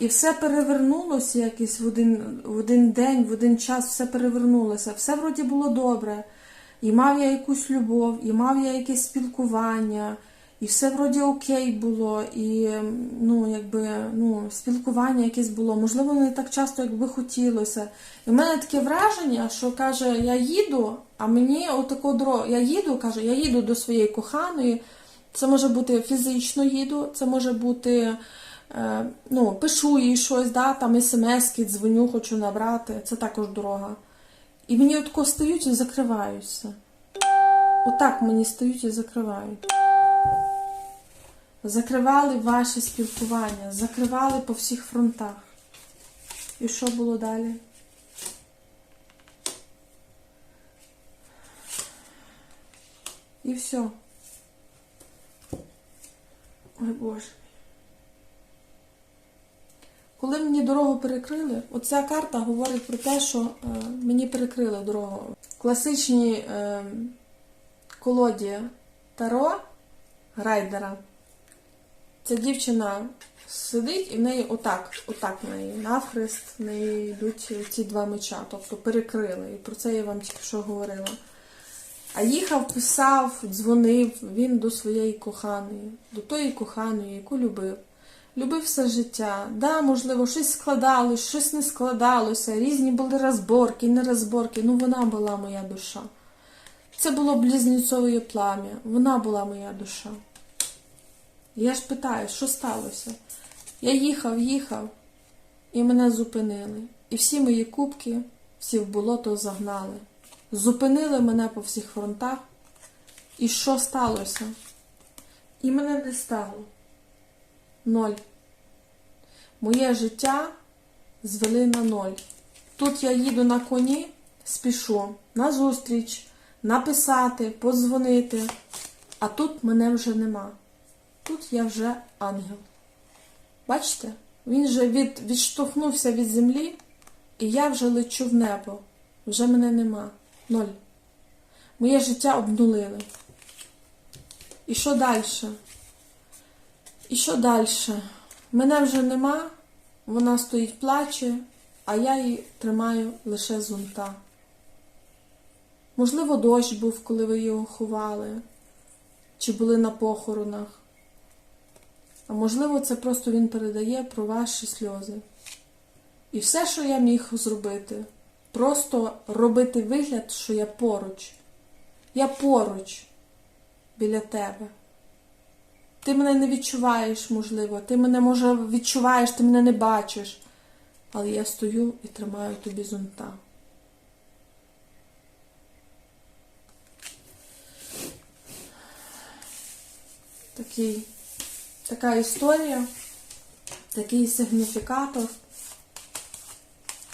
І все перевернулося якось в один, в один день, в один час все перевернулося. Все вроді було добре. І мав я якусь любов, і мав я якесь спілкування, і все вроді окей було, і ну, якби, ну, спілкування якесь було. Можливо, не так часто, як би хотілося. І в мене таке враження, що каже, я їду, а мені отако дорогу, я їду, каже, я їду до своєї коханої. Це може бути фізично їду, це може бути, ну, пишу їй щось, да, там смс-ки, дзвоню, хочу набрати. Це також дорога. І мені отако стають і закриваються. Отак мені стають і закривають. Закривали ваше спілкування, закривали по всіх фронтах. І що було далі? І все. Ой Боже. Коли мені дорогу перекрили, оця карта говорить про те, що е, мені перекрили дорогу. Класичні е, колоді Таро Грайдера. Ця дівчина сидить і в неї отак, отак в неї навхрест, в неї йдуть ці два меча, тобто перекрили. І про це я вам тільки що говорила. А їхав, писав, дзвонив він до своєї коханої, до тої коханої, яку любив. Любив все життя. Да, можливо, щось складалось, щось не складалося, різні були розборки, не розборки. Ну, вона була моя душа. Це було близнюцове плам'я. Вона була моя душа. Я ж питаю, що сталося? Я їхав, їхав, і мене зупинили. І всі мої кубки, всі в болото загнали. Зупинили мене по всіх фронтах. І що сталося? І мене не стало. Ноль. Моє життя звели на ноль. Тут я їду на коні, спішу на зустріч, написати, подзвонити. А тут мене вже нема. Тут я вже ангел. Бачите? Він же від, відштовхнувся від землі, і я вже лечу в небо. Вже мене нема. Ноль. Моє життя обнулили. І що далі? І що далі? Мене вже нема, вона стоїть плаче, а я її тримаю лише зонта. Можливо, дощ був, коли ви його ховали, чи були на похоронах. А можливо, це просто він передає про ваші сльози. І все, що я міг зробити, просто робити вигляд, що я поруч. Я поруч біля тебе. Ти мене не відчуваєш, можливо, ти мене, може, відчуваєш, ти мене не бачиш. Але я стою і тримаю тобі зонта. Такий, така історія, такий сигніфікатор.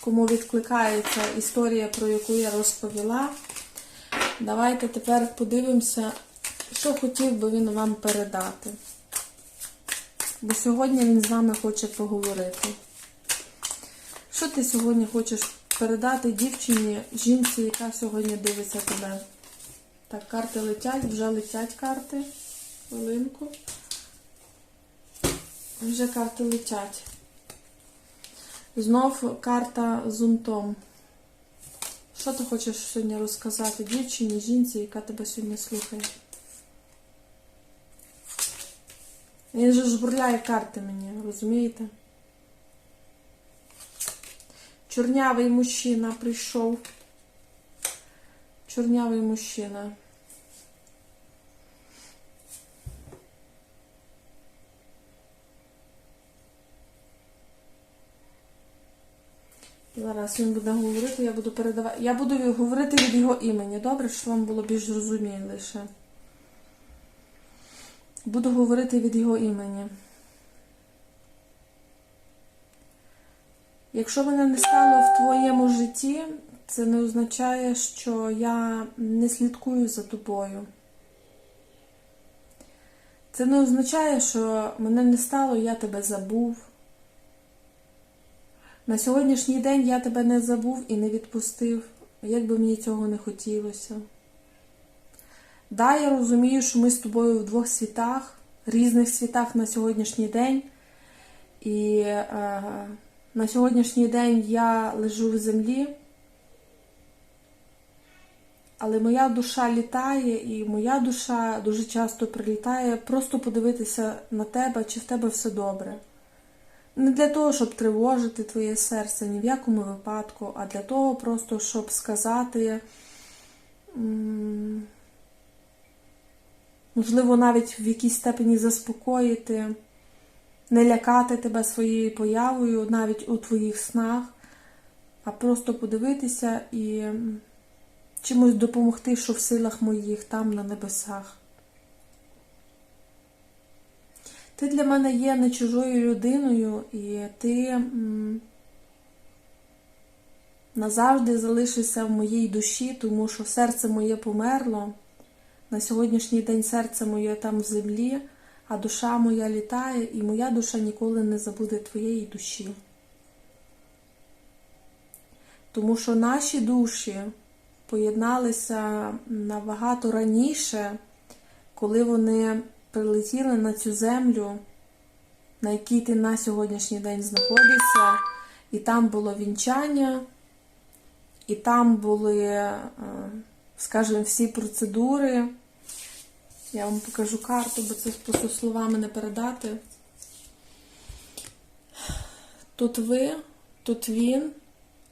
Кому відкликається історія, про яку я розповіла. Давайте тепер подивимося, що хотів би він вам передати. Бо сьогодні він з вами хоче поговорити. Що ти сьогодні хочеш передати дівчині, жінці, яка сьогодні дивиться тебе? Так, карти летять, вже летять карти. Хвилинку. Вже карти летять. Знов карта з. Що ти хочеш сьогодні розказати дівчині, жінці, яка тебе сьогодні слухає? Він же жбурляє карти мені, розумієте? Чорнявий мужчина прийшов. Чорнявий мужчина. Зараз він буде говорити, я буду передавати. Я буду говорити від його імені, добре, щоб вам було більш зрозуміліше. Буду говорити від його імені. Якщо мене не стало в твоєму житті, це не означає, що я не слідкую за тобою. Це не означає, що мене не стало, я тебе забув. На сьогоднішній день я тебе не забув і не відпустив, як би мені цього не хотілося. Да, я розумію, що ми з тобою в двох світах, різних світах на сьогоднішній день. І е, на сьогоднішній день я лежу в землі, але моя душа літає, і моя душа дуже часто прилітає просто подивитися на тебе, чи в тебе все добре. Не для того, щоб тривожити твоє серце ні в якому випадку, а для того, просто, щоб сказати, можливо, навіть в якійсь степені заспокоїти, не лякати тебе своєю появою навіть у твоїх снах, а просто подивитися і чимось допомогти, що в силах моїх там на небесах. Ти для мене є не чужою людиною, і ти назавжди залишишся в моїй душі, тому що серце моє померло. На сьогоднішній день серце моє там в землі, а душа моя літає, і моя душа ніколи не забуде твоєї душі. Тому що наші душі поєдналися набагато раніше, коли вони прилетіли на цю землю, на якій ти на сьогоднішній день знаходишся, і там було вінчання, і там були, е, скажімо, всі процедури. Я вам покажу карту, бо це просто словами не передати. Тут ви, тут він,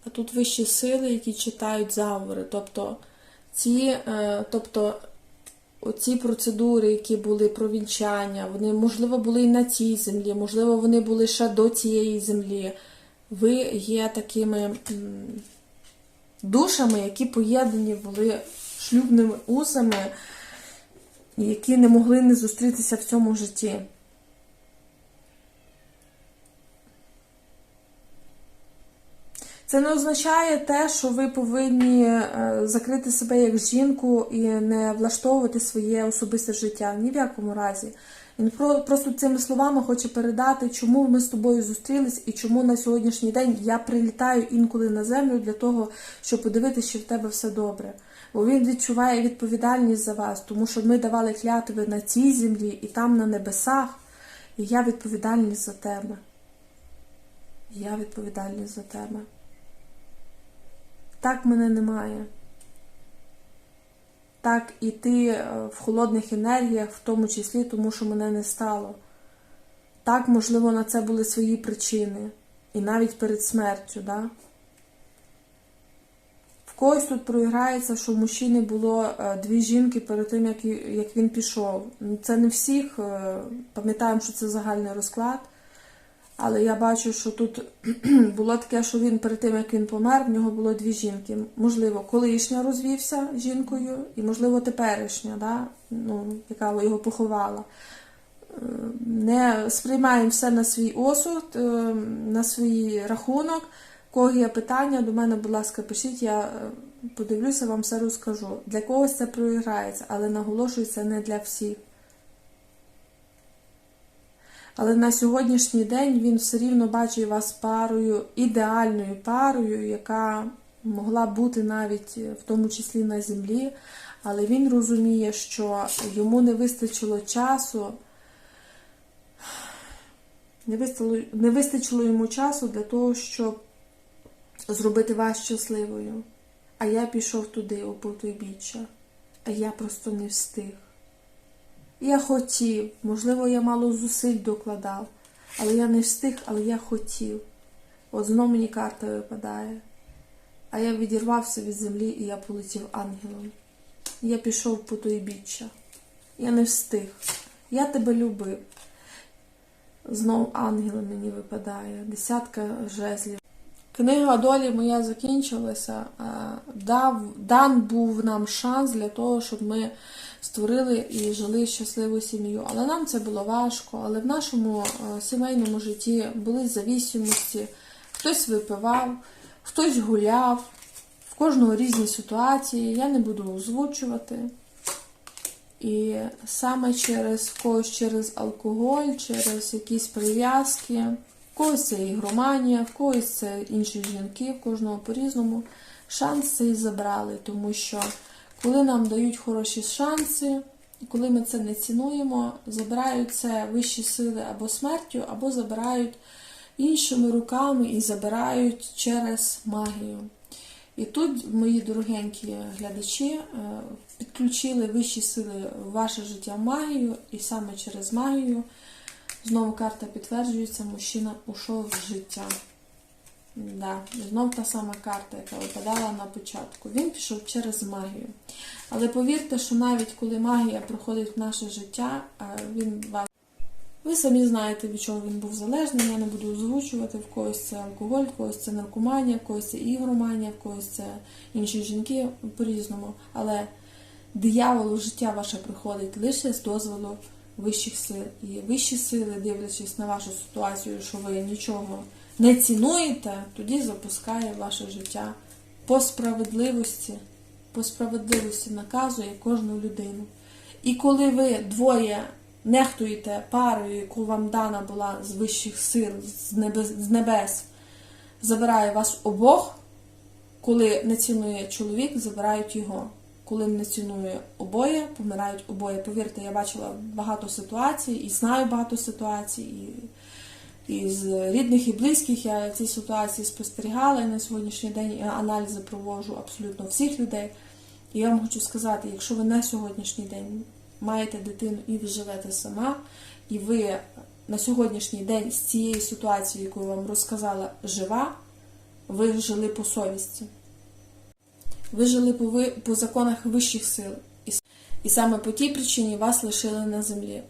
а тут вищі сили, які читають заговори. Тобто ці, е, тобто оці процедури, які були про вінчання, вони, можливо, були і на цій землі, можливо, вони були ще до цієї землі. Ви є такими душами, які поєднані були шлюбними узами, і які не могли не зустрітися в цьому житті. Це не означає те, що ви повинні е, закрити себе як жінку і не влаштовувати своє особисте життя. Ні в якому разі. Він просто цими словами хоче передати, чому ми з тобою зустрілись і чому на сьогоднішній день я прилітаю інколи на землю для того, щоб подивитися, що в тебе все добре. Бо він відчуває відповідальність за вас, тому що ми давали клятви на цій землі і там на небесах, і я відповідальність за тебе. Я відповідальність за тебе. Так мене немає. Так і ти е, в холодних енергіях, в тому числі, тому що мене не стало. Так, можливо, на це були свої причини. І навіть перед смертю, да? Когось тут проіграється, що в мужчини було е, дві жінки перед тим, як, він пішов. Ну, Це не всіх, е, пам'ятаємо, що це загальний розклад. Але я бачу, що тут було таке, що він перед тим, як він помер, в нього було дві жінки. Можливо, колишня розвівся жінкою, і, можливо, теперішня, да? ну, яка його поховала. Е, Не сприймаємо все на свій осуд, на свій рахунок. Кого є питання, до мене, будь ласка, пишіть, я е, подивлюся, вам все розкажу. Для когось це проіграється, але наголошую, не для всіх. Але на сьогоднішній день він все рівно бачить вас парою, ідеальною парою, яка могла бути навіть в тому числі на землі. Але він розуміє, що йому не вистачило часу, не вистачило, не вистачило йому часу для того, щоб зробити вас щасливою. А я пішов туди, у потойбіччя, а я просто не встиг. Я хотів, можливо, я мало зусиль докладав, але я не встиг, але я хотів. От знову мені карта випадає. А я відірвався від землі і я полетів ангелом. Я пішов по той. Я не встиг. Я тебе любив. Знов ангел мені випадає. Десятка жезлів. Книга долі моя закінчилася. Дав, дан був нам шанс для того, щоб ми створили і жили щасливу сім'ю. Але нам це було важко. Але в нашому е, сімейному житті були завісимості. Хтось випивав, хтось гуляв, в кожного різні ситуації. Я не буду озвучувати. І саме через когось через алкоголь, через якісь прив'язки, когось це ігроманія, в когось це інші жінки, в кожного по-різному. Шанс цей забрали, тому що коли нам дають хороші шанси, коли ми це не цінуємо, забирають це вищі сили або смертю, або забирають іншими руками і забирають через магію. І тут, мої дорогенькі глядачі, е, підключили вищі сили в ваше життя магію, і саме через магію знову карта підтверджується, мужчина ушов з життя. Да, і знов та сама карта, яка випадала на початку. Він пішов через магію. Але повірте, що навіть коли магія приходить в наше життя, е, він вас. Ви самі знаєте, від чого він був залежний, я не буду озвучувати, в когось це алкоголь, в когось це наркоманія, в когось це ігроманія, в когось це інші жінки по-різному. Але диявол у життя ваше приходить лише з дозволу вищих сил. І вищі сили, дивлячись на вашу ситуацію, що ви нічого не цінуєте, тоді запускає ваше життя по справедливості, по справедливості наказує кожну людину. І коли ви двоє нехтуєте парою, яку вам дана була з вищих сил, з небес, з небес, забирає вас обох, коли не цінує чоловік, забирають його. Коли не цінує обоє, помирають обоє. Повірте, я бачила багато ситуацій і знаю багато ситуацій. І, і з рідних і близьких я ці ситуації спостерігала і на сьогоднішній день аналізи проводжу абсолютно всіх людей. І я вам хочу сказати, якщо ви на сьогоднішній день маєте дитину і ви живете сама, і ви на сьогоднішній день з цією ситуацією, яку я вам розказала, жива, ви жили по совісті. Ви жили по, ви, по законах вищих сил. І, і саме по тій причині вас лишили на землі.